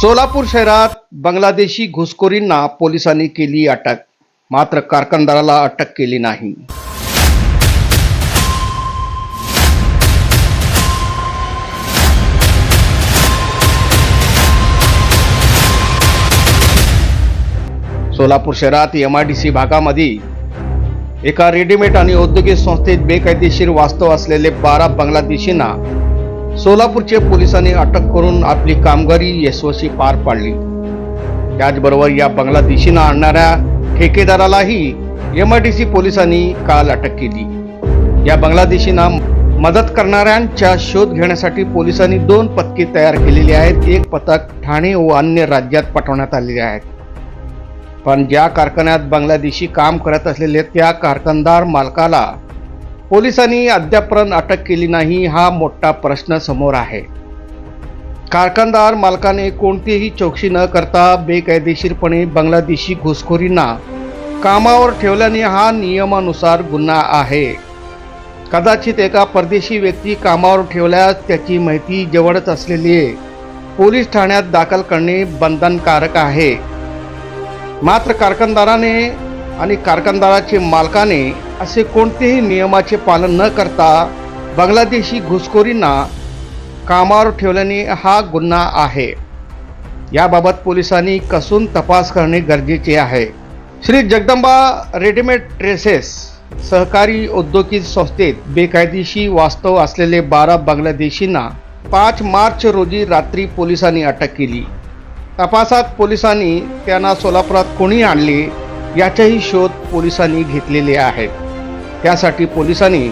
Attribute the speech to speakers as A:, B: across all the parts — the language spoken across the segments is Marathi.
A: सोलापूर शहरात बांगलादेशी घुसखोरींना पोलिसांनी केली अटक. मात्र कारखानदाराला अटक केली नाही. सोलापूर शहरात एमआयडीसी आय डी सी भागामध्ये एका रेडीमेड आणि औद्योगिक संस्थेत बेकायदेशीर वास्तव असलेले बारा बांगलादेशींना सोलापूरचे पोलिसांनी अटक करून आपली कामगिरी यशस्वी पार पाडली. त्याचबरोबर या बांगलादेशींना आणणाऱ्या ठेकेदारालाही एम आय डी सी पोलिसांनी काल अटक केली. या बांगलादेशींना मदत करणाऱ्यांचा शोध घेण्यासाठी पोलिसांनी दोन पथके तयार केलेली आहेत. एक पथक ठाणे व अन्य राज्यात पाठवण्यात आलेले आहेत पण ज्या कारखान्यात बांगलादेशी काम करत असलेले त्या कारखानदार मालकाला पोलिसांनी अद्यापर्यंत अटक केली नाही हा मोठा प्रश्न समोर आहे. कारखानदार मालकाने कोणतीही चौकशी न करता बेकायदेशीरपणे बांगलादेशी घुसखोरींना कामावर ठेवल्याने हा नियमानुसार गुन्हा आहे. कदाचित एका परदेशी व्यक्ती कामावर ठेवल्यास त्याची माहिती जवळच असलेली पोलीस ठाण्यात दाखल करणे बंधनकारक आहे. मात्र कारखानदाराने आणि कारखानदाराचे मालकाने असे कोणतेही नियमाचे पालन न करता बांगलादेशी घुसखोरींना कामावर ठेवल्याने हा गुन्हा आहे. याबाबत पोलिसांनी कसून तपास करणे गरजेचे आहे. श्री जगदंबा रेडीमेड ड्रेसेस सहकारी औद्योगिक संस्थेत बेकायदेशी वास्तव असलेले बारा बांगलादेशींना पाच मार्च रोजी रात्री पोलिसांनी अटक केली. तपासात पोलिसांनी त्यांना सोलापुरात कोणी आणले याचाही शोध पोलिसांनी घेतलेले आहेत. त्यासाठी पोलिसांनी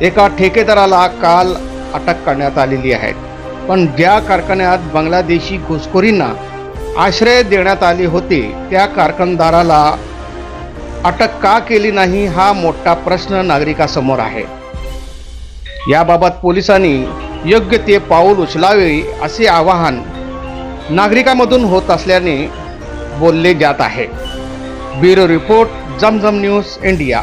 A: एका ठेकेदाराला काल अटक करण्यात आलेली आहे. पण ज्या कारखान्यात बांगलादेशी घुसखोरींना आश्रय देण्यात आले होते त्या कारखानदाराला अटक का केली नाही हा मोठा प्रश्न नागरिकासमोर आहे. याबाबत पोलिसांनी योग्य ते पाऊल उचलावे असे आवाहन नागरिकांमधून होत असल्याने बोलले जात आहे. Bureau report Zamzam news India.